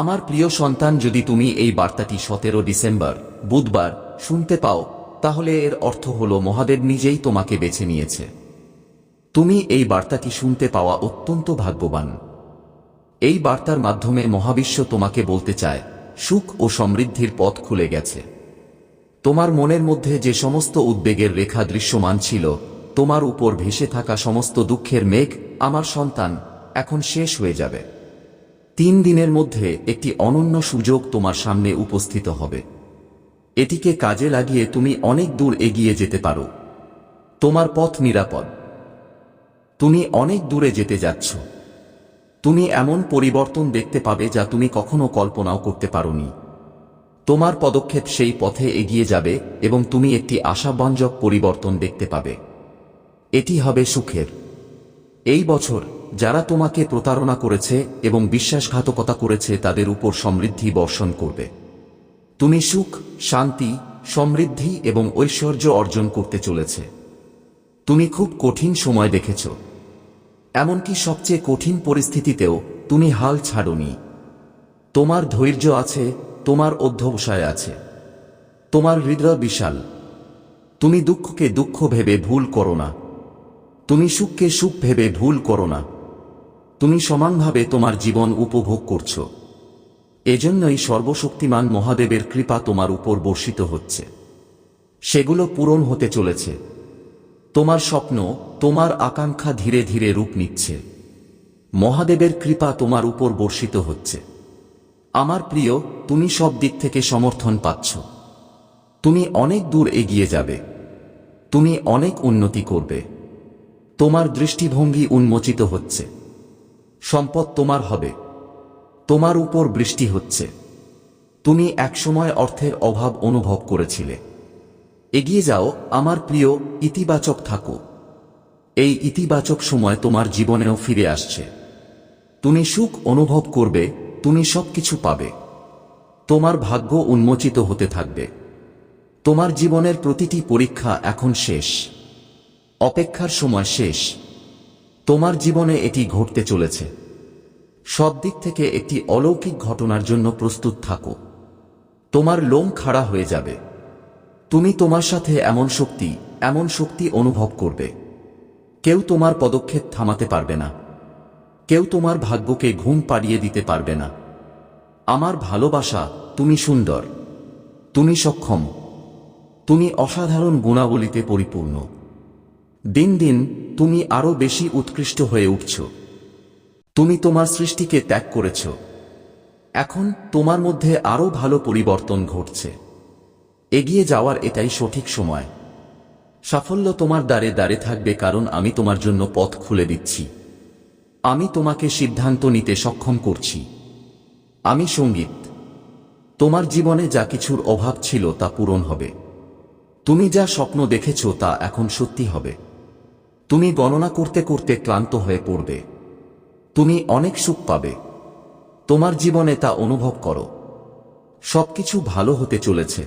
আমার প্রিয় সন্তান, যদি তুমি এই বার্তাটি সতেরো ডিসেম্বর, বুধবার, শুনতে পাও, তাহলে এর অর্থ হল মহাদেব নিজেই তোমাকে বেছে নিয়েছে। তুমি এই বার্তাটি শুনতে পাওয়া অত্যন্ত ভাগ্যবান। এই বার্তার মাধ্যমে মহাবিশ্ব তোমাকে বলতে চায়, সুখ ও সমৃদ্ধির পথ খুলে গেছে। তোমার মনের মধ্যে যে সমস্ত উদ্বেগের রেখা দৃশ্যমান ছিল, তোমার উপর ভেসে থাকা সমস্ত দুঃখের মেঘ, আমার সন্তান, এখন শেষ হয়ে যাবে। তিন দিনের মধ্যে একটি অনন্য সুযোগ তোমার সামনে উপস্থিত হবে। এটিকে কাজে লাগিয়ে তুমি অনেক দূর এগিয়ে যেতে পারো। তোমার পথ নিরাপদ। তুমি অনেক দূরে যেতে যাচ্ছ। তুমি এমন পরিবর্তন দেখতে পাবে যা তুমি কখনো কল্পনাও করতে পারোনি। তোমার পদক্ষেপ সেই পথে এগিয়ে যাবে এবং তুমি একটি আশাব্যঞ্জক পরিবর্তন দেখতে পাবে। এটি হবে সুখের। এই বছর যারা তোমাকে প্রতারণা করেছে এবং বিশ্বাসঘাতকতা করেছে তাদের উপর সমৃদ্ধি বর্ষণ করবে। তুমি সুখ, শান্তি, সমৃদ্ধি এবং ঐশ্বর্য অর্জন করতে চলেছে। তুমি খুব কঠিন সময় দেখেছ। এমনকি সবচেয়ে কঠিন পরিস্থিতিতেও তুমি হাল ছাড়নি। তোমার ধৈর্য আছে, তোমার অধ্যবসায় আছে। তোমার হৃদয় বিশাল। তুমি দুঃখকে দুঃখ ভেবে ভুল করো না। তুমি সুখকে সুখ ভেবে ভুল করো না। তুমি সমানভাবে তোমার জীবন উপভোগ করছ। এজন্যই সর্বশক্তিমান মহাদেবের কৃপা তোমার উপর বর্ষিত হচ্ছে। সেগুলো পূরণ হতে চলেছে। তোমার স্বপ্ন, তোমার আকাঙ্ক্ষা ধীরে ধীরে রূপ নিচ্ছে। মহাদেবের কৃপা তোমার উপর বর্ষিত হচ্ছে। আমার প্রিয়, তুমি সব দিক থেকে সমর্থন পাচ্ছ। তুমি অনেক দূর এগিয়ে যাবে। তুমি অনেক উন্নতি করবে। তোমার দৃষ্টিভঙ্গি উন্মোচিত হচ্ছে। সম্পদ তোমার হবে। তোমার উপর বৃষ্টি হচ্ছে। তুমি একসময় অর্থের অভাব অনুভব করেছিলে। এগিয়ে যাও, আমার প্রিয়, ইতিবাচক থাকো। এই ইতিবাচক সময় তোমার জীবনেও ফিরে আসছে। তুমি সুখ অনুভব করবে, তুমি সবকিছু পাবে। তোমার ভাগ্য উন্মোচিত হতে থাকবে। তোমার জীবনের প্রতিটি পরীক্ষা এখন শেষ। অপেক্ষার সময় শেষ। তোমার জীবনে এটি ঘটতে চলেছে। সব দিক থেকে একটি অলৌকিক ঘটনার জন্য প্রস্তুত থাকো। তোমার লোম খাড়া হয়ে যাবে। তুমি তোমার সাথে এমন শক্তি এমন শক্তি অনুভব করবে। কেউ তোমার পদক্ষেপ থামাতে পারবে না। কেউ তোমার ভাগ্যকে ঘুম পাড়িয়ে দিতে পারবে না। আমার ভালোবাসা, তুমি সুন্দর। তুমি সক্ষম। তুমি অসাধারণ গুণাবলীতে পরিপূর্ণ। দিন দিন তুমি আরও বেশি উৎকৃষ্ট হয়ে উঠছ। তুমি তোমার সৃষ্টিকে ত্যাগ করেছ। এখন তোমার মধ্যে আরও ভালো পরিবর্তন ঘটছে। এগিয়ে যাওয়ার এটাই সঠিক সময়। সাফল্য তোমার দ্বারে দ্বারে থাকবে কারণ আমি তোমার জন্য পথ খুলে দিচ্ছি। আমি তোমাকে সিদ্ধান্ত নিতে সক্ষম করছি। আমি সংগীত। তোমার জীবনে যা কিছুর অভাব ছিল তা পূরণ হবে। তুমি যা স্বপ্ন দেখেছ তা এখন সত্যি হবে। তুমি গণনা করতে করতে ক্লান্ত হয়ে পড়বে। তুমি অনেক সুখ পাবে। তোমার জীবনে তা অনুভব করো। সবকিছু ভালো হতে চলেছে।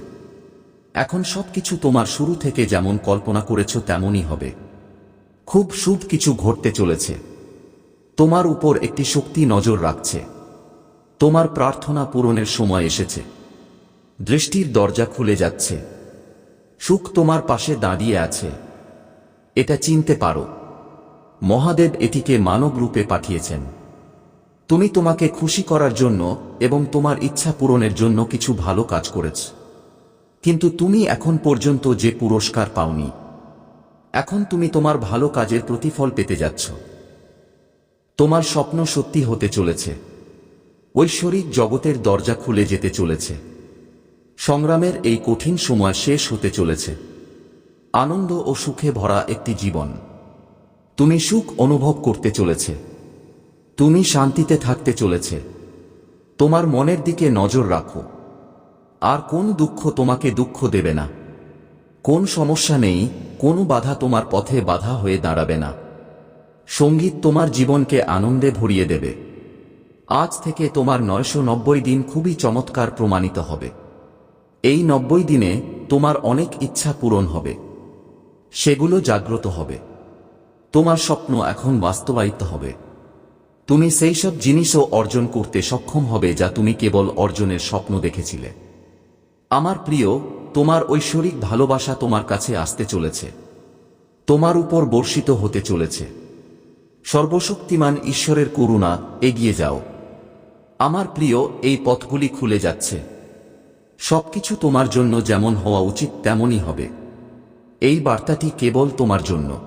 এখন সবকিছু তোমার শুরু থেকে যেমন কল্পনা করেছ তেমনই হবে। খুব শুভ কিছু ঘটতে চলেছে। তোমার উপর একটি শক্তি নজর রাখছে। তোমার প্রার্থনা পূরণের সময় এসেছে। দৃষ্টির দরজা খুলে যাচ্ছে। সুখ তোমার পাশে দাঁড়িয়ে আছে। এটা চিনতে পারো। মহাদেব এটিকে মানব রূপে পাঠিয়েছেন। তুমি তোমাকে খুশি করার জন্য এবং তোমার ইচ্ছা পূরণের জন্য কিছু ভালো কাজ করেছ। কিন্তু তুমি এখন পর্যন্ত যে পুরস্কার পাওনি, এখন তুমি তোমার ভালো কাজের প্রতিফল পেতে যাচ্ছ। তোমার স্বপ্ন সত্যি হতে চলেছে। ঐশ্বরিক জগতের দরজা খুলে যেতে চলেছে। সংগ্রামের এই কঠিন সময় শেষ হতে চলেছে। আনন্দ ও সুখে ভরা একটি জীবন। তুমি সুখ অনুভব করতে চলেছে। তুমি শান্তিতে থাকতে চলেছে। তোমার মনের দিকে নজর রাখো। আর কোন দুঃখ তোমাকে দুঃখ দেবে না। কোন সমস্যা নেই, কোনো বাধা তোমার পথে বাধা হয়ে দাঁড়াবে না। সংগীত তোমার জীবনকে আনন্দে ভরিয়ে দেবে। আজ থেকে তোমার নয়শো নব্বই দিন খুবই চমৎকার প্রমাণিত হবে। এই নব্বই দিনে তোমার অনেক ইচ্ছা পূরণ হবে। সেগুলো জাগ্রত হবে। তোমার স্বপ্ন এখন বাস্তবায়িত হবে। তুমি সেই সব জিনিসও অর্জন করতে সক্ষম হবে যা তুমি কেবল অর্জনের স্বপ্ন দেখেছিলে। আমার প্রিয়, তোমার ঐশ্বরিক ভালোবাসা তোমার কাছে আসতে চলেছে। তোমার উপর বর্ষিত হতে চলেছে। সর্বশক্তিমান ঈশ্বরের করুণা এগিয়ে যাও। আমার প্রিয়, এই পথগুলি খুলে যাচ্ছে। সবকিছু তোমার জন্য যেমন হওয়া উচিত তেমনই হবে। এই বার্তাটি কেবল তোমার জন্য।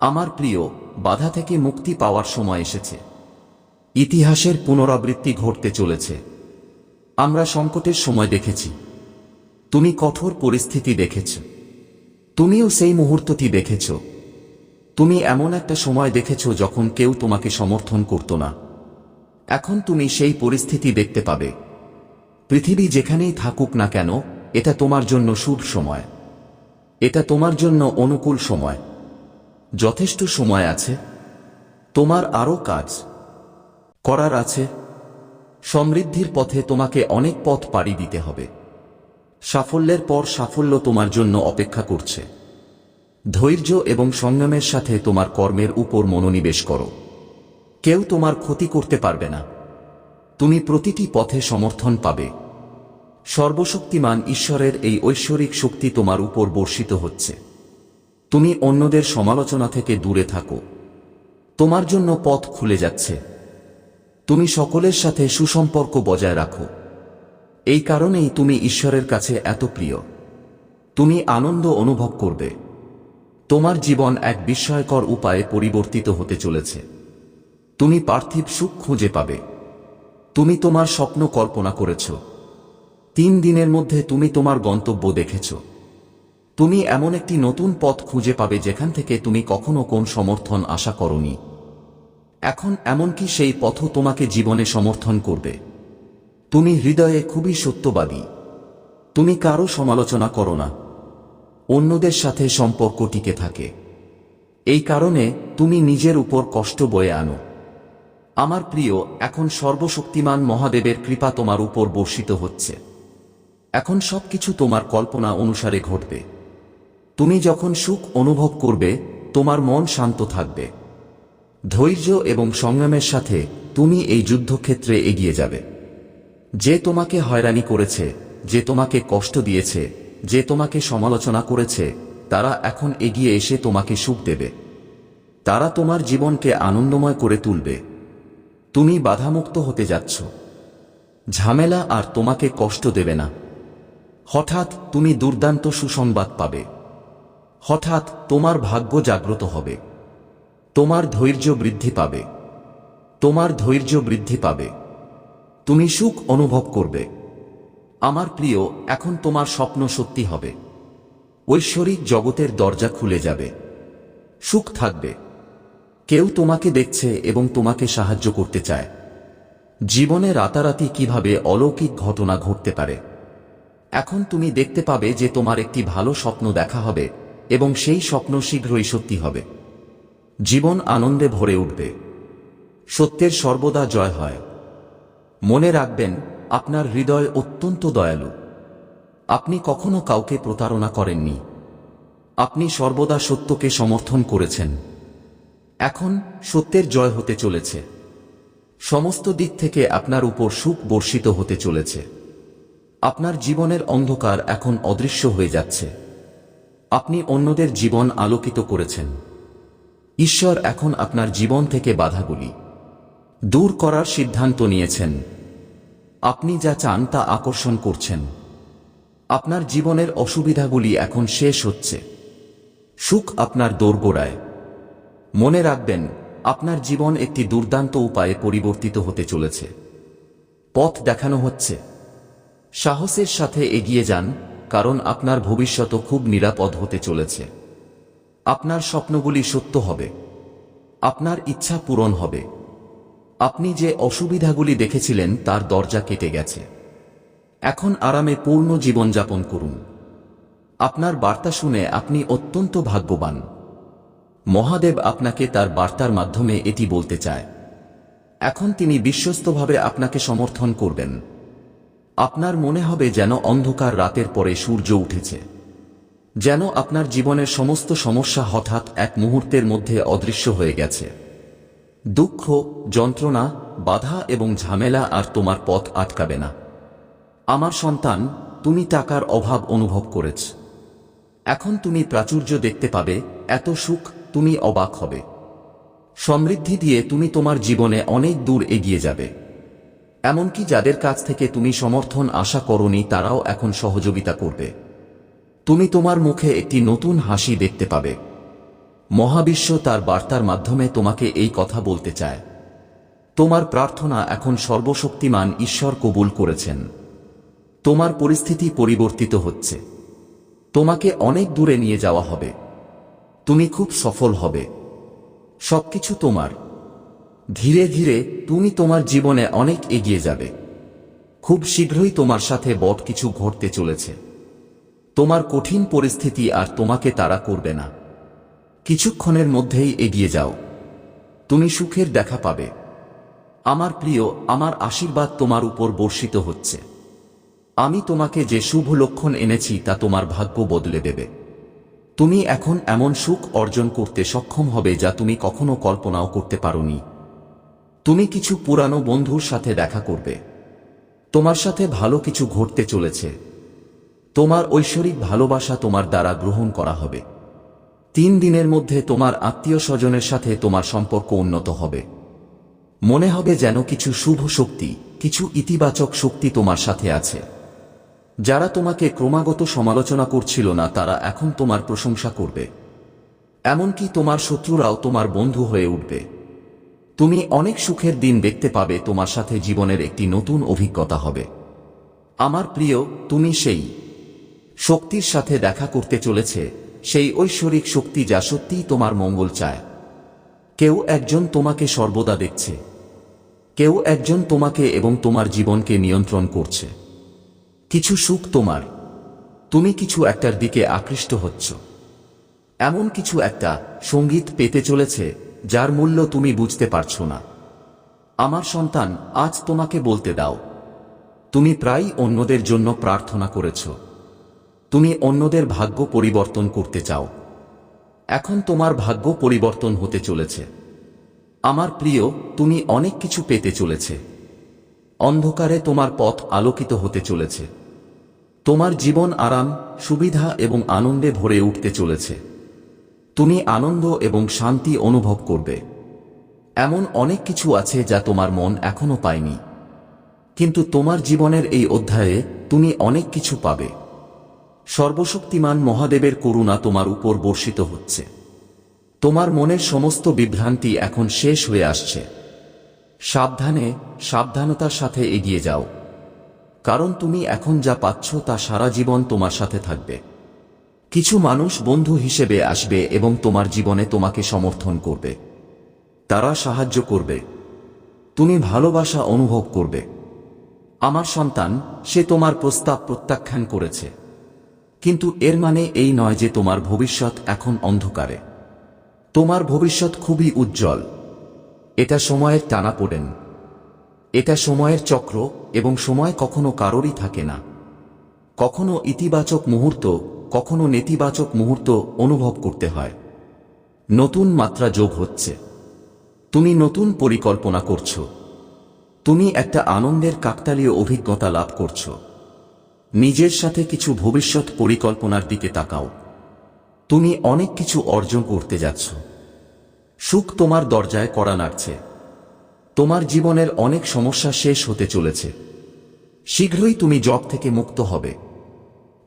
আমার প্রিয়, বাধা থেকে মুক্তি পাওয়ার সময় এসেছে। ইতিহাসের পুনরাবৃত্তি ঘটতে চলেছে। আমরা সংকটের সময় দেখেছি। তুমি কঠোর পরিস্থিতি দেখেছ। তুমিও সেই মুহূর্তটি দেখেছ। তুমি এমন একটা সময় দেখেছ যখন কেউ তোমাকে সমর্থন করত না। এখন তুমি সেই পরিস্থিতি দেখতে পাবে। পৃথিবী যেখানেই থাকুক না কেন, এটা তোমার জন্য শুভ সময়। এটা তোমার জন্য অনুকূল সময়। যথেষ্ট সময় আছে। তোমার আরও কাজ করার আছে। সমৃদ্ধির পথে তোমাকে অনেক পথ পাড়ি দিতে হবে। সাফল্যের পর সাফল্য তোমার জন্য অপেক্ষা করছে। ধৈর্য এবং সংযমের সাথে তোমার কর্মের উপর মনোনিবেশ করো। কেউ তোমার ক্ষতি করতে পারবে না। তুমি প্রতিটি পথে সমর্থন পাবে। সর্বশক্তিমান ঈশ্বরের এই ঐশ্বরিক শক্তি তোমার উপর বর্ষিত হচ্ছে। তুমি অন্যদের সমালোচনা থেকে দূরে থাকো। তোমার জন্য পথ খুলে যাচ্ছে। তুমি সকলের সাথে সুসম্পর্ক বজায় রাখো। এই কারণেই তুমি ঈশ্বরের কাছে এত প্রিয়। তুমি আনন্দ অনুভব করবে। তোমার জীবন এক বিস্ময়কর উপায়ে পরিবর্তিত হতে চলেছে। তুমি পার্থিব সুখ খুঁজে পাবে। তুমি তোমার স্বপ্ন কল্পনা করেছ। তিন দিনের মধ্যে তুমি তোমার গন্তব্য দেখেছ। তুমি এমন একটি নতুন পথ খুঁজে পাবে যেখান থেকে তুমি কখনো কোন সমর্থন আশা করনি। এখন এমনকি সেই পথও তোমাকে জীবনে সমর্থন করবে। তুমি হৃদয়ে খুবই সত্যবাদী। তুমি কারও সমালোচনা করো না। অন্যদের সাথে সম্পর্ক টিকে থাকে। এই কারণে তুমি নিজের উপর কষ্ট বয়ে আনো। আমার প্রিয়, এখন সর্বশক্তিমান মহাদেবের কৃপা তোমার উপর বর্ষিত হচ্ছে। এখন সবকিছু তোমার কল্পনা অনুসারে ঘটবে। তুমি যখন সুখ অনুভব করবে, তোমার মন শান্ত থাকবে। ধৈর্য এবং সংগ্রামের সাথে তুমি এই যুদ্ধক্ষেত্রে এগিয়ে যাবে। যে তোমাকে হয়রানি করেছে, যে তোমাকে কষ্ট দিয়েছে, যে তোমাকে সমালোচনা করেছে, তারা এখন এগিয়ে এসে তোমাকে সুখ দেবে। তারা তোমার জীবনকে আনন্দময় করে তুলবে। তুমি বাধামুক্ত হতে যাচ্ছ। ঝামেলা আর তোমাকে কষ্ট দেবে না। হঠাৎ তুমি দুর্দান্ত সুসংবাদ পাবে। হঠাৎ তোমার ভাগ্য জাগ্রত হবে। তোমার ধৈর্য বৃদ্ধি পাবে। তোমার ধৈর্য বৃদ্ধি পাবে। তুমি সুখ অনুভব করবে। আমার প্রিয়, এখন তোমার স্বপ্ন সত্যি হবে। ঐশ্বরিক জগতের দরজা খুলে যাবে। সুখ থাকবে। কেউ তোমাকে দেখছে এবং তোমাকে সাহায্য করতে চায়। জীবনে রাতারাতি কীভাবে অলৌকিক ঘটনা ঘটতে পারে? এখন তুমি দেখতে পাবে যে তোমার একটি ভালো স্বপ্ন দেখা হবে, এবং সেই স্বপ্ন শীঘ্রই সত্যি হবে। জীবন আনন্দে ভরে উঠবে। সত্যের সর্বদা জয় হয়। মনে রাখবেন, আপনার হৃদয় অত্যন্ত দয়ালু। আপনি কখনো কাউকে প্রতারণা করেননি। আপনি সর্বদা সত্যকে সমর্থন করেছেন। এখন সত্যের জয় হতে চলেছে। সমস্ত দিক থেকে আপনার উপর সুখ বর্ষিত হতে চলেছে। আপনার জীবনের অন্ধকার এখন অদৃশ্য হয়ে যাচ্ছে। আপনি অন্যদের জীবন আলোকিত করেছেন। ঈশ্বর এখন আপনার জীবন থেকে বাধাগুলি দূর করার সিদ্ধান্ত নিয়েছেন। আপনি যা চান তা আকর্ষণ করছেন। আপনার জীবনের অসুবিধাগুলি এখন শেষ হচ্ছে। সুখ আপনার দোরগোড়ায়। মনে রাখবেন, আপনার জীবন একটি দুর্দান্ত উপায়ে পরিবর্তিত হতে চলেছে। পথ দেখানো হচ্ছে। সাহসের সাথে এগিয়ে যান, কারণ আপনার ভবিষ্যৎ খুব নিরাপদ হতে চলেছে। আপনার স্বপ্নগুলি সত্য হবে। আপনার ইচ্ছা পূরণ হবে। আপনি যে অসুবিধাগুলি দেখেছিলেন, তার দরজা কেটে গেছে। এখন আরামে পূর্ণ জীবনযাপন করুন। আপনার বার্তা শুনে আপনি অত্যন্ত ভাগ্যবান। মহাদেব আপনাকে তার বার্তার মাধ্যমে এটি বলতে চায়। এখন তিনি বিশ্বস্তভাবে আপনাকে সমর্থন করবেন। আপনার মনে হবে যেন অন্ধকার রাতের পরে সূর্য উঠেছে। যেন আপনার জীবনের সমস্ত সমস্যা হঠাৎ এক মুহূর্তের মধ্যে অদৃশ্য হয়ে গেছে। দুঃখ, যন্ত্রণা, বাধা এবং ঝামেলা আর তোমার পথ আটকাবে না। আমার সন্তান, তুমি টাকার অভাব অনুভব করেছ। এখন তুমি প্রাচুর্য দেখতে পাবে, এত সুখ, তুমি অবাক হবে। সমৃদ্ধি দিয়ে তুমি তোমার জীবনে অনেক দূর এগিয়ে যাবে। এমনকি যাদের কাছ থেকে তুমি সমর্থন আশা করনি, তারাও এখন সহযোগিতা করবে। তুমি তোমার মুখে একটি নতুন হাসি দেখতে পাবে। মহাবিশ্ব তার বার্তার মাধ্যমে তোমাকে এই কথা বলতে চায়। তোমার প্রার্থনা এখন সর্বশক্তিমান ঈশ্বর কবুল করেছেন। তোমার পরিস্থিতি পরিবর্তিত হচ্ছে। তোমাকে অনেক দূরে নিয়ে যাওয়া হবে। তুমি খুব সফল হবে। সবকিছু তোমার। ধীরে ধীরে তুমি তোমার জীবনে অনেক এগিয়ে যাবে। খুব শীঘ্রই তোমার সাথে বট কিছু ঘটতে চলেছে। তোমার কঠিন পরিস্থিতি আর তোমাকে তারা করবে না। কিছুক্ষণের মধ্যেই এগিয়ে যাও। তুমি সুখের দেখা পাবে। আমার প্রিয়, আমার আশীর্বাদ তোমার উপর বর্ষিত হচ্ছে। আমি তোমাকে যে শুভ লক্ষণ এনেছি তা তোমার ভাগ্য বদলে দেবে। তুমি এখন এমন সুখ অর্জন করতে সক্ষম হবে যা তুমি কখনো কল্পনাও করতে পারোনি। তুমি কিছু পুরানো বন্ধুর সাথে দেখা করবে। তোমার সাথে ভালো কিছু ঘটতে চলেছে। তোমার ঐশ্বরিক ভালোবাসা তোমার দ্বারা গ্রহণ করা হবে। তিন দিনের মধ্যে তোমার আত্মীয় স্বজনের সাথে তোমার সম্পর্ক উন্নত হবে। মনে হবে যেন কিছু শুভ শক্তি, কিছু ইতিবাচক শক্তি তোমার সাথে আছে। যারা তোমাকে ক্রমাগত সমালোচনা করছিল না, তারা এখন তোমার প্রশংসা করবে। এমনকি তোমার শত্রুরাও তোমার বন্ধু হয়ে উঠবে। তুমি অনেক সুখের দিন দেখতে পাবে, তোমার সাথে জীবনের একটি নতুন অভিজ্ঞতা হবে। আমার প্রিয়, তুমি সেই শক্তির সাথে দেখা করতে চলেছে, সেই ঐশ্বরিক শক্তি যা সত্যিই তোমার মঙ্গল চায়। কেউ একজন তোমাকে সর্বদা দেখছে। কেউ একজন তোমাকে এবং তোমার জীবনকে নিয়ন্ত্রণ করছে। কিছু সুখ তোমার। তুমি কিছু একটার দিকে আকৃষ্ট হচ্ছ। এমন কিছু একটা সংগীত পেতে চলেছে যার মূল্য তুমি বুঝতে পারছ না। আমার সন্তান, আজ তোমাকে বলতে দাও। তুমি প্রায় অন্যদের জন্য প্রার্থনা করেছ। তুমি অন্যদের ভাগ্য পরিবর্তন করতে চাও। এখন তোমার ভাগ্য পরিবর্তন হতে চলেছে। আমার প্রিয়, তুমি অনেক কিছু পেতে চলেছে। অন্ধকারে তোমার পথ আলোকিত হতে চলেছে। তোমার জীবন আরাম, সুবিধা এবং আনন্দে ভরে উঠতে চলেছে। তুমি আনন্দ এবং শান্তি অনুভব করবে। এমন অনেক কিছু আছে যা তোমার মন এখনও পায়নি। কিন্তু তোমার জীবনের এই অধ্যায়ে তুমি অনেক কিছু পাবে। সর্বশক্তিমান মহাদেবের করুণা তোমার উপর বর্ষিত হচ্ছে। তোমার মনের সমস্ত বিভ্রান্তি এখন শেষ হয়ে আসছে। সাবধানে, সাবধানতার সাথে এগিয়ে যাও। কারণ তুমি এখন যা পাচ্ছ তা সারা জীবন তোমার সাথে থাকবে। কিছু মানুষ বন্ধু হিসেবে আসবে এবং তোমার জীবনে তোমাকে সমর্থন করবে। তারা সাহায্য করবে। তুমি ভালোবাসা অনুভব করবে। আমার সন্তান, সে তোমার প্রস্তাব প্রত্যাখ্যান করেছে। কিন্তু এর মানে এই নয় যে তোমার ভবিষ্যৎ এখন অন্ধকারে। তোমার ভবিষ্যৎ খুবই উজ্জ্বল। এটা সময়ের টানা পড়েন। এটা সময়ের চক্র এবং সময় কখনো কারোরই থাকে না। কখনো ইতিবাচক মুহূর্ত কখনো নেতিবাচক মুহূর্ত অনুভব করতে হয়। নতুন মাত্রা যোগ হচ্ছে। তুমি নতুন পরিকল্পনা করছ। তুমি একটা আনন্দের কাকতালীয় অভিজ্ঞতা লাভ করছ। নিজের সাথে কিছু ভবিষ্যৎ পরিকল্পনার দিকে তাকাও। তুমি অনেক কিছু অর্জন করতে যাচ্ছ। সুখ তোমার দরজায় করা নাড়ছে। তোমার জীবনের অনেক সমস্যা শেষ হতে চলেছে। শীঘ্রই তুমি জব থেকে মুক্ত হবে।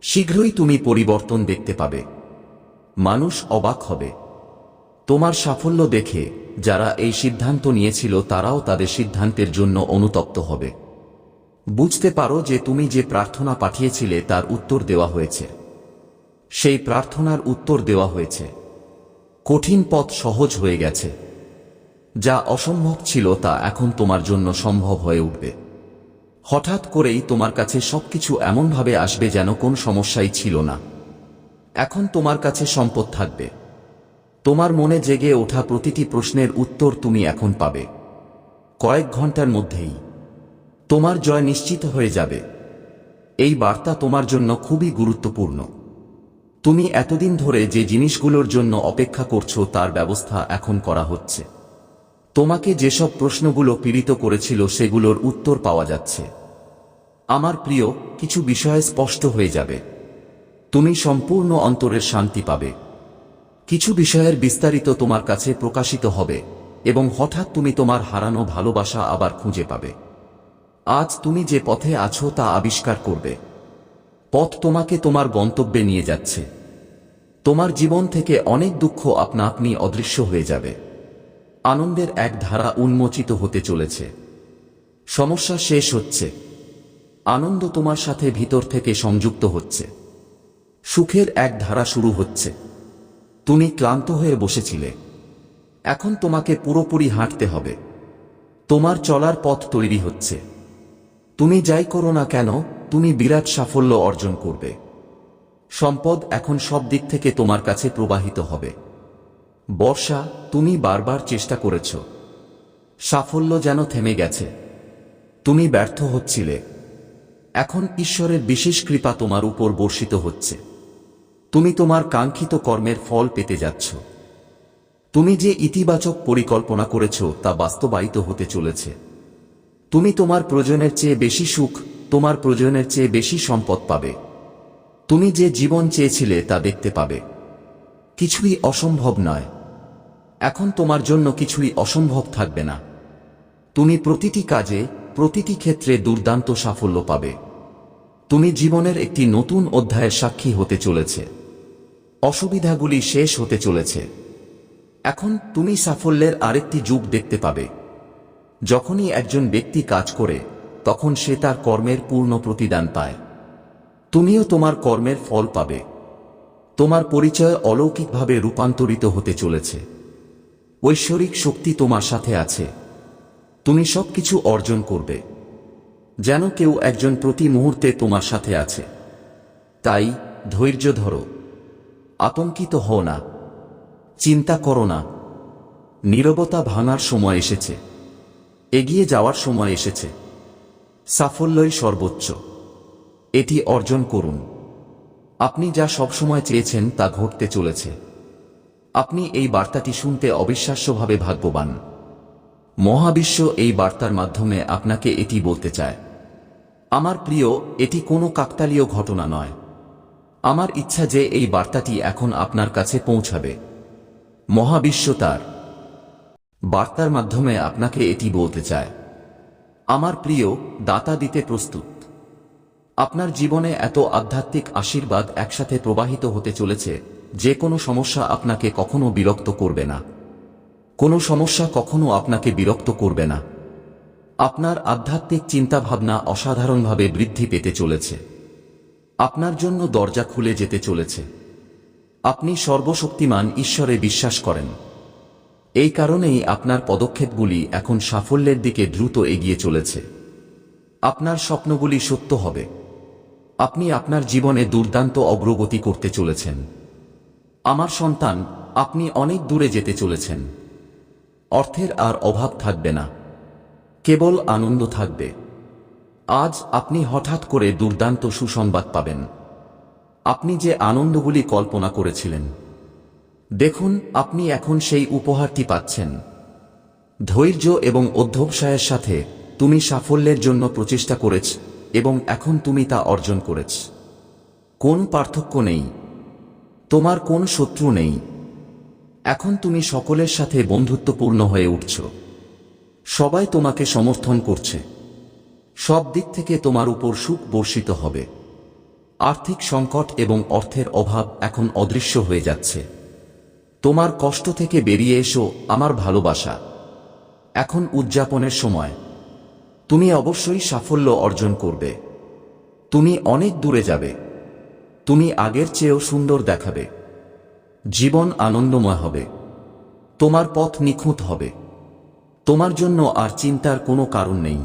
শীঘ্রই তুমি পরিবর্তন দেখতে পাবে। মানুষ অবাক হবে। তোমার সাফল্য দেখে যারা এই সিদ্ধান্ত নিয়েছিল তারাও তাদের সিদ্ধান্তের জন্য অনুতপ্ত হবে। বুঝতে পারো যে তুমি যে প্রার্থনা পাঠিয়েছিলে তার উত্তর দেওয়া হয়েছে। সেই প্রার্থনার উত্তর দেওয়া হয়েছে। কঠিন পথ সহজ হয়ে গেছে। যা অসম্ভব ছিল তা এখন তোমার জন্য সম্ভব হয়ে উঠবে। হঠাৎ করেই তোমার কাছে সবকিছু এমনভাবে আসবে যেন কোন সমস্যাই ছিল না। এখন তোমার কাছে সম্পদ থাকবে। তোমার মনে জেগে ওঠা প্রতিটি প্রশ্নের উত্তর তুমি এখন পাবে। কয়েক ঘণ্টার মধ্যেই। তোমার জয় নিশ্চিত হয়ে যাবে। এই বার্তা তোমার জন্য খুবই গুরুত্বপূর্ণ। তুমি এতদিন ধরে যে জিনিসগুলোর জন্য অপেক্ষা করছ তার ব্যবস্থা এখন করা হচ্ছে। তোমাকে যেসব প্রশ্নগুলো পীড়িত করেছিল সেগুলোর উত্তর পাওয়া যাচ্ছে। আমার প্রিয়, কিছু বিষয়ে স্পষ্ট হয়ে যাবে। তুমি সম্পূর্ণ অন্তরের শান্তি পাবে। কিছু বিষয়ের বিস্তারিত তোমার কাছে প্রকাশিত হবে, এবং হঠাৎ তুমি তোমার হারানো ভালোবাসা আবার খুঁজে পাবে। আজ তুমি যে পথে আছো তা আবিষ্কার করবে। পথ তোমাকে তোমার গন্তব্যে নিয়ে যাচ্ছে। তোমার জীবন থেকে অনেক দুঃখ আপনা আপনি অদৃশ্য হয়ে যাবে। আনন্দের এক ধারা উন্মোচিত হতে চলেছে। সমস্যা শেষ হচ্ছে। আনন্দ তোমার সাথে ভিতর থেকে সংযুক্ত হচ্ছে। সুখের এক ধারা শুরু হচ্ছে। তুমি ক্লান্ত হয়ে বসেছিলে। এখন তোমাকে পুরোপুরি হাঁটতে হবে। তোমার চলার পথ তৈরি হচ্ছে। তুমি যাই করো না কেন, তুমি বিরাট সাফল্য অর্জন করবে। সম্পদ এখন সব দিক থেকে তোমার কাছে প্রবাহিত হবে। বর্ষা, তুমি বারবার চেষ্টা করেছ। সাফল্য যেন থেমে গেছে। তুমি ব্যর্থ হচ্ছিলে। এখন ঈশ্বরের বিশেষ কৃপা তোমার উপর বর্ষিত হচ্ছে। তুমি তোমার কাঙ্ক্ষিত কর্মের ফল পেতে যাচ্ছ। তুমি যে ইতিবাচক পরিকল্পনা করেছ তা বাস্তবায়িত হতে চলেছে। তুমি তোমার প্রয়োজনের চেয়ে বেশি সুখ, তোমার প্রয়োজনের চেয়ে বেশি সম্পদ পাবে। তুমি যে জীবন চেয়েছিলে তা দেখতে পাবে। কিছুই অসম্ভব নয়। এখন তোমার জন্য কিছুই অসম্ভব থাকবে না। তুমি প্রতিটি কাজে, প্রতিটি ক্ষেত্রে দুর্দান্ত সাফল্য পাবে। তুমি জীবনের একটি নতুন অধ্যায়ের সাক্ষী হতে চলেছে। অসুবিধাগুলি শেষ হতে চলেছে। এখন তুমি সাফল্যের আরেকটি যুগ দেখতে পাবে। যখনই একজন ব্যক্তি কাজ করে, তখন সে তার কর্মের পূর্ণ প্রতিদান পায়। তুমিও তোমার কর্মের ফল পাবে। তোমার পরিচয় অলৌকিকভাবে রূপান্তরিত হতে চলেছে। ঐশ্বরিক শক্তি তোমার সাথে আছে। তুমি সব কিছু অর্জন করবে। যেন কেউ একজন প্রতি মুহূর্তে তোমার সাথে আছে। তাই ধৈর্য ধরো। আতঙ্কিত হও না। চিন্তা করো না। নীরবতা ভাঙার সময় এসেছে। এগিয়ে যাওয়ার সময় এসেছে। সাফল্যই সর্বোচ্চ। এটি অর্জন করুন। আপনি যা সবসময় চেয়েছেন তা ঘটতে চলেছে। আপনি এই বার্তাটি শুনতে অবিশ্বাস্যভাবে ভাগ্যবান। মহাবিশ্ব এই বার্তার মাধ্যমে আপনাকে এটি বলতে চায়। আমার প্রিয়, এটি কোনো কাকতালীয় ঘটনা নয়। আমার ইচ্ছা যে এই বার্তাটি এখন আপনার কাছে পৌঁছাবে। মহাবিশ্ব তার। বার্তার মাধ্যমে আপনাকে এটি বলতে চায়। আমার প্রিয়, দাতা দিতে প্রস্তুত। আপনার জীবনে এত আধ্যাত্মিক আশীর্বাদ একসাথে প্রবাহিত হতে চলেছে যে কোনো সমস্যা আপনাকে কখনো বিরক্ত করবে না। কোনো সমস্যা কখনো আপনাকে বিরক্ত করবে না। আপনার আধ্যাত্মিক চিন্তাভাবনা অসাধারণভাবে বৃদ্ধি পেতে চলেছে। আপনার জন্য দরজা খুলে যেতে চলেছে। আপনি সর্বশক্তিমান ঈশ্বরে বিশ্বাস করেন। এই কারণেই আপনার পদক্ষেপগুলি এখন সাফল্যের দিকে দ্রুত এগিয়ে চলেছে। আপনার স্বপ্নগুলি সত্য হবে। আপনি আপনার জীবনে দুর্দান্ত অগ্রগতি করতে চলেছেন। আমার সন্তান, আপনি অনেক দূরে যেতে চলেছেন। অর্থের আর অভাব থাকবে না। কেবল আনন্দ থাকবে। আজ আপনি হঠাৎ করে দুর্দান্ত সুসংবাদ পাবেন। আপনি যে আনন্দগুলি কল্পনা করেছিলেন। দেখুন, আপনি এখন সেই উপহারটি পাচ্ছেন। ধৈর্য এবং অধ্যবসায়ের সাথে তুমি সাফল্যের জন্য প্রচেষ্টা করেছ এবং এখন তুমি তা অর্জন করেছ। কোন পার্থক্য নেই। তোমার কোন শত্রু নেই। এখন তুমি সকলের সাথে বন্ধুত্বপূর্ণ হয়ে উঠছ। সবাই তোমাকে সমর্থন করছে। সব দিক থেকে তোমার উপর সুখ বর্ষিত হবে। আর্থিক সংকট এবং অর্থের অভাব এখন অদৃশ্য হয়ে যাচ্ছে। তোমার কষ্ট থেকে বেরিয়ে এসো, আমার ভালোবাসা। এখন উদযাপনের সময়। তুমি অবশ্যই সাফল্য অর্জন করবে। তুমি অনেক দূরে যাবে। তুমি আগের চেয়েও সুন্দর দেখাবে। জীবন আনন্দময় হবে। তোমার পথ নিখুঁত হবে। তোমার জন্য আর চিন্তার কোনো কারণ নেই।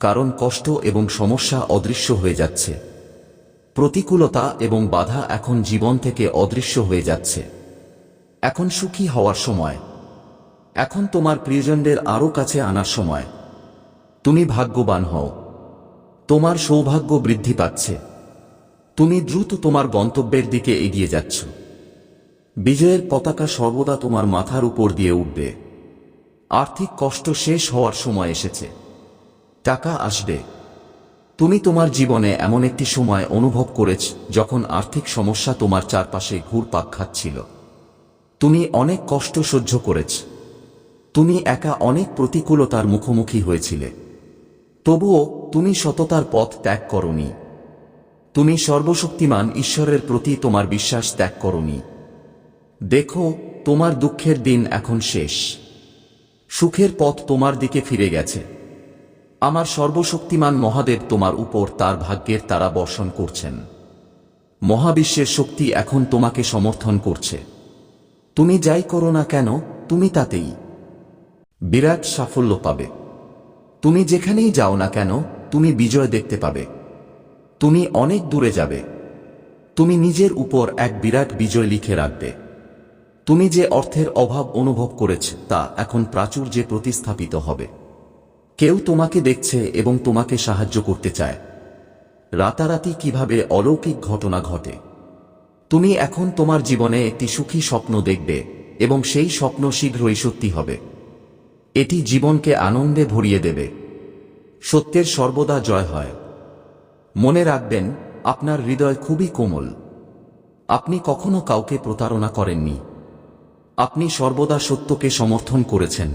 কারণ কষ্ট এবং সমস্যা অদৃশ্য হয়ে যাচ্ছে। প্রতিকূলতা এবং বাধা এখন জীবন থেকে অদৃশ্য হয়ে যাচ্ছে। এখন সুখী হওয়ার সময়। এখন তোমার প্রিয়জনদের আরও কাছে আনার সময়। তুমি ভাগ্যবান হও। তোমার সৌভাগ্য বৃদ্ধি পাচ্ছে। তুমি দ্রুত তোমার গন্তব্যের দিকে এগিয়ে যাচ্ছ। বিজয়ের পতাকা সর্বদা তোমার মাথার উপর দিয়ে উঠবে। আর্থিক কষ্ট শেষ হওয়ার সময় এসেছে। টাকা আসবে। তুমি তোমার জীবনে এমন একটি সময় অনুভব করেছ যখন আর্থিক সমস্যা তোমার চারপাশে ঘুরপাক খাচ্ছিল। তুমি অনেক কষ্ট সহ্য করেছ। তুমি একা অনেক প্রতিকূলতার মুখোমুখি হয়েছিলে। তবুও তুমি সততার পথ ত্যাগ করনি। তুমি সর্বশক্তিমান ঈশ্বরের প্রতি তোমার বিশ্বাস ত্যাগ করনি। দেখো, তোমার দুঃখের দিন এখন শেষ। সুখের পথ তোমার দিকে ফিরে গেছে। আমার সর্বশক্তিমান মহাদেব তোমার উপর তার ভাগ্যের তারা বর্ষণ করছেন। মহাবিশ্বের শক্তি এখন তোমাকে সমর্থন করছে। তুমি যাই করো না কেন, তুমি তাতেই বিরাট সাফল্য পাবে। তুমি যেখানেই যাও না কেন, তুমি বিজয় দেখতে পাবে। তুমি অনেক দূরে যাবে। তুমি নিজের উপর এক বিরাট বিজয় লিখে রাখবে। তুমি যে অর্থের অভাব অনুভব করেছ, তা এখন প্রাচুর্যে প্রতিস্থাপিত হবে। কেউ তোমাকে দেখছে এবং তোমাকে সাহায্য করতে চায়। রাতারাতি কীভাবে অলৌকিক ঘটনা ঘটে। তুমি এখন তোমার জীবনে একটি সুখী স্বপ্ন দেখবে এবং সেই স্বপ্ন শীঘ্রই সত্যি হবে। এটি জীবনকে আনন্দে ভরিয়ে দেবে। সত্যের সর্বদা জয় হয়। মনে রাখবেন, আপনার হৃদয় খুবই কোমল। আপনি কখনো কাউকে প্রতারণা করেননি। আপনি সর্বদা সত্যকে সমর্থন করেছেন।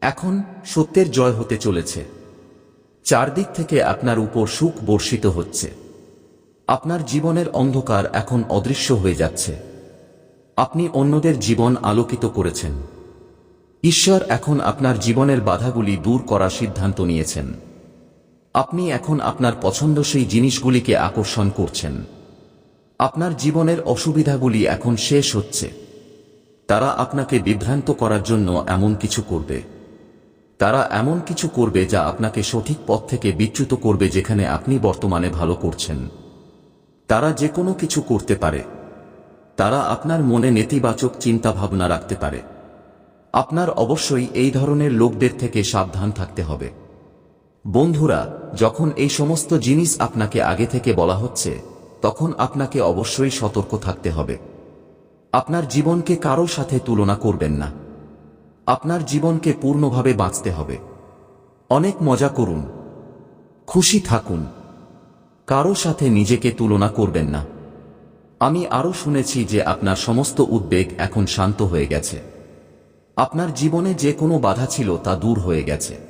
এখন সত্যের জয় হতে চলেছে। চারদিক থেকে আপনার উপর সুখ বর্ষিত হচ্ছে। আপনার জীবনের অন্ধকার এখন অদৃশ্য হয়ে যাচ্ছে। আপনি অন্যদের জীবন আলোকিত করেছেন। ঈশ্বর এখন আপনার জীবনের বাধাগুলি দূর করার সিদ্ধান্ত নিয়েছেন। আপনি এখন আপনার পছন্দসই জিনিসগুলিকে আকর্ষণ করছেন। আপনার জীবনের অসুবিধাগুলি এখন শেষ হচ্ছে। তারা আপনাকে বিভ্রান্ত করার জন্য এমন কিছু করবে। তারা এমন কিছু করবে যা আপনাকে সঠিক পথ থেকে বিচ্যুত করবে যেখানে আপনি বর্তমানে ভালো করছেন। তারা যে কোনো কিছু করতে পারে। তারা আপনার মনে নেতিবাচক চিন্তা ভাবনা রাখতে পারে। আপনার অবশ্যই এই ধরনের লোকদের থেকে সাবধান থাকতে হবে। বন্ধুরা, যখন এই সমস্ত জিনিস আপনাকে আগে থেকে বলা হচ্ছে, তখন আপনাকে অবশ্যই সতর্ক থাকতে হবে। আপনার জীবনকে কারও সাথে তুলনা করবেন না। আপনার জীবনকে পূর্ণভাবে বাঁচতে হবে। অনেক মজা করুন। খুশি থাকুন। কারও সাথে নিজেকে তুলনা করবেন না। আমি আরও শুনেছি যে আপনার সমস্ত উদ্বেগ এখন শান্ত হয়ে গেছে। আপনার জীবনে যে কোনো বাধা ছিল তা দূর হয়ে গেছে।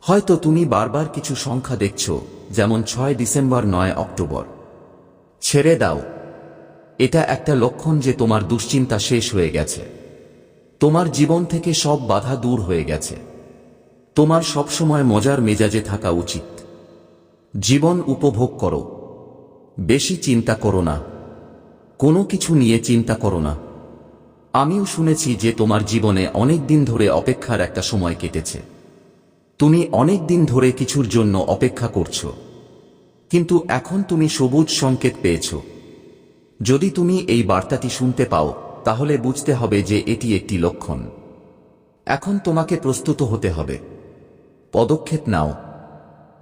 হয়তো তুমি বারবার কিছু সংখ্যা দেখছ, যেমন ছয় ডিসেম্বর, নয় অক্টোবর। ছেড়ে দাও। এটা একটা লক্ষণ যে তোমার দুশ্চিন্তা শেষ হয়ে গেছে। তোমার জীবন থেকে সব বাধা দূর হয়ে গেছে। তোমার সবসময় মজার মেজাজে থাকা উচিত। জীবন উপভোগ করো। বেশি চিন্তা করো না। কোনো কিছু নিয়ে চিন্তা করো না। আমিও শুনেছি যে তোমার জীবনে অনেক দিন ধরে অপেক্ষার একটা সময় কেটেছে। তুমি অনেক দিন ধরে কিছুর জন্য অপেক্ষা করছ। কিন্তু এখন তুমি সবুজ সংকেত পেয়েছ। যদি তুমি এই বার্তাটি শুনতে পাও, তাহলে বুঝতে হবে যে এটি একটি লক্ষণ। এখন তোমাকে প্রস্তুত হতে হবে। পদক্ষেপ নাও।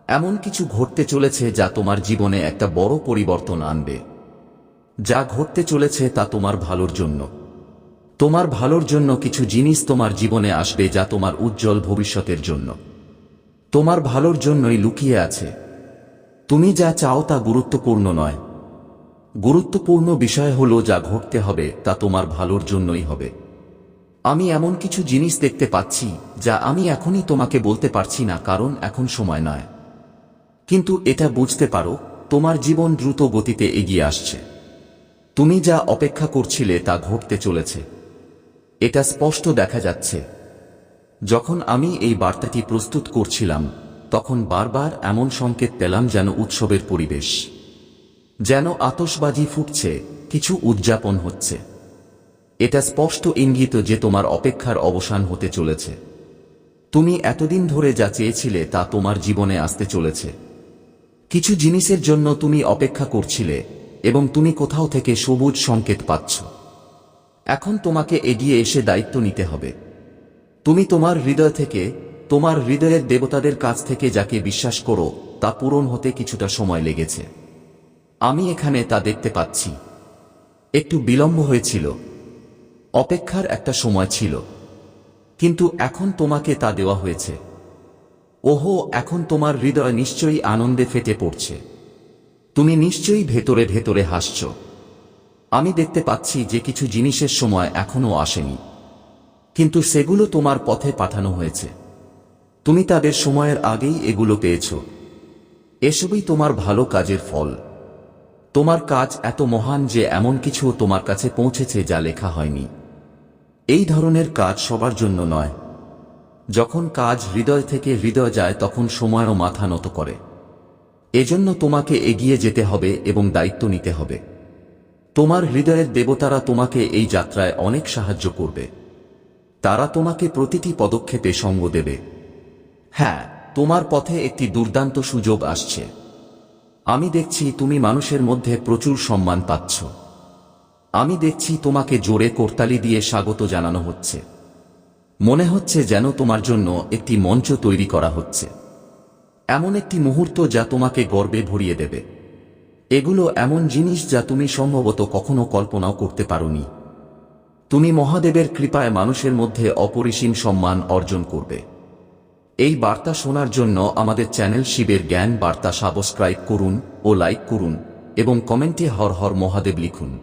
এমন কিছু ঘটতে চলেছে যা তোমার জীবনে একটা বড় পরিবর্তন আনবে। যা ঘটতে চলেছে তা তোমার ভালোর জন্য। তোমার ভালোর জন্য কিছু জিনিস তোমার জীবনে আসবে যা তোমার উজ্জ্বল ভবিষ্যতের জন্য। তোমার ভালোর জন্যই লুকিয়ে আছে। তুমি যা চাও তা গুরুত্বপূর্ণ নয়। গুরুত্বপূর্ণ বিষয় হল যা ঘটতে হবে তা তোমার ভালোর জন্যই হবে। আমি এমন কিছু জিনিস দেখতে পাচ্ছি যা আমি এখনই তোমাকে বলতে পারছি না, কারণ এখন সময় নয়। কিন্তু এটা বুঝতে পারো, তোমার জীবন দ্রুত গতিতে এগিয়ে আসছে। তুমি যা অপেক্ষা করছিলে তা ঘটতে চলেছে। এটা স্পষ্ট দেখা যাচ্ছে। যখন আমি এই বার্তাটি প্রস্তুত করছিলাম, তখন বারবার এমন সংকেত পেলাম যেন উৎসবের পরিবেশ, যেন আতসবাজি ফুটছে, কিছু উদযাপন হচ্ছে। এটা স্পষ্ট ইঙ্গিত যে তোমার অপেক্ষার অবসান হতে চলেছে। তুমি এতদিন ধরে যা চেয়েছিলে তা তোমার জীবনে আসতে চলেছে। কিছু জিনিসের জন্য তুমি অপেক্ষা করছিলে এবং তুমি কোথাও থেকে সবুজ সংকেত পাচ্ছ। এখন তোমাকে এগিয়ে এসে দায়িত্ব নিতে হবে। তুমি তোমার হৃদয় থেকে, তোমার হৃদয়ের দেবতাদের কাছ থেকে যাকে বিশ্বাস করো, তা পূরণ হতে কিছুটা সময় লেগেছে। আমি এখানে তা দেখতে পাচ্ছি। একটু বিলম্ব হয়েছিল। অপেক্ষার একটা সময় ছিল। কিন্তু এখন তোমাকে তা দেওয়া হয়েছে। ওহো, এখন তোমার হৃদয় নিশ্চয়ই আনন্দে ফেটে পড়ছে। তুমি নিশ্চয়ই ভেতরে ভেতরে হাসছ। আমি দেখতে পাচ্ছি যে কিছু জিনিসের সময় এখনও আসেনি। কিন্তু সেগুলো তোমার পথে পাঠানো হয়েছে। তুমি তাদের সময়ের আগেই এগুলো পেয়েছ। এসবই তোমার ভালো কাজের ফল। তোমার কাজ এত মহান যে এমন কিছু তোমার কাছে পৌঁছেছে যা লেখা হয়নি। এই ধরনের কাজ সবার জন্য নয়। যখন কাজ হৃদয় থেকে হৃদয় যায়, তখন সময়ও মাথা নত করে। এজন্য তোমাকে এগিয়ে যেতে হবে এবং দায়িত্ব নিতে হবে। তোমার হৃদয়ের দেবতারা তোমাকে এই যাত্রায় অনেক সাহায্য করবে। তারা তোমাকে প্রতিটি পদক্ষেপে সঙ্গ দেবে। হ্যাঁ তোমার পথে একটি দুর্দান্ত সুযোগ আসছে। আমি দেখছি তুমি মানুষের মধ্যে প্রচুর সম্মান পাচ্ছ। আমি দেখছি তোমাকে জোরে করতালি দিয়ে স্বাগত জানানো হচ্ছে। মনে হচ্ছে যেন তোমার জন্য একটি মঞ্চ তৈরি করা হচ্ছে। এমন একটি মুহূর্ত যা তোমাকে গর্বে ভরিয়ে দেবে। এগুলো এমন জিনিস যা তুমি সম্ভবত কখনো কল্পনাও করতে পারোনি। তুমি মহাদেবের কৃপায় মানুষের মধ্যে অপরিসীম সম্মান অর্জন করবে। এই বার্তা শোনার জন্য আমাদের চ্যানেল শিবের জ্ঞান বার্তা সাবস্ক্রাইব করুন ও লাইক করুন এবং কমেন্টে হর হর মহাদেব লিখুন।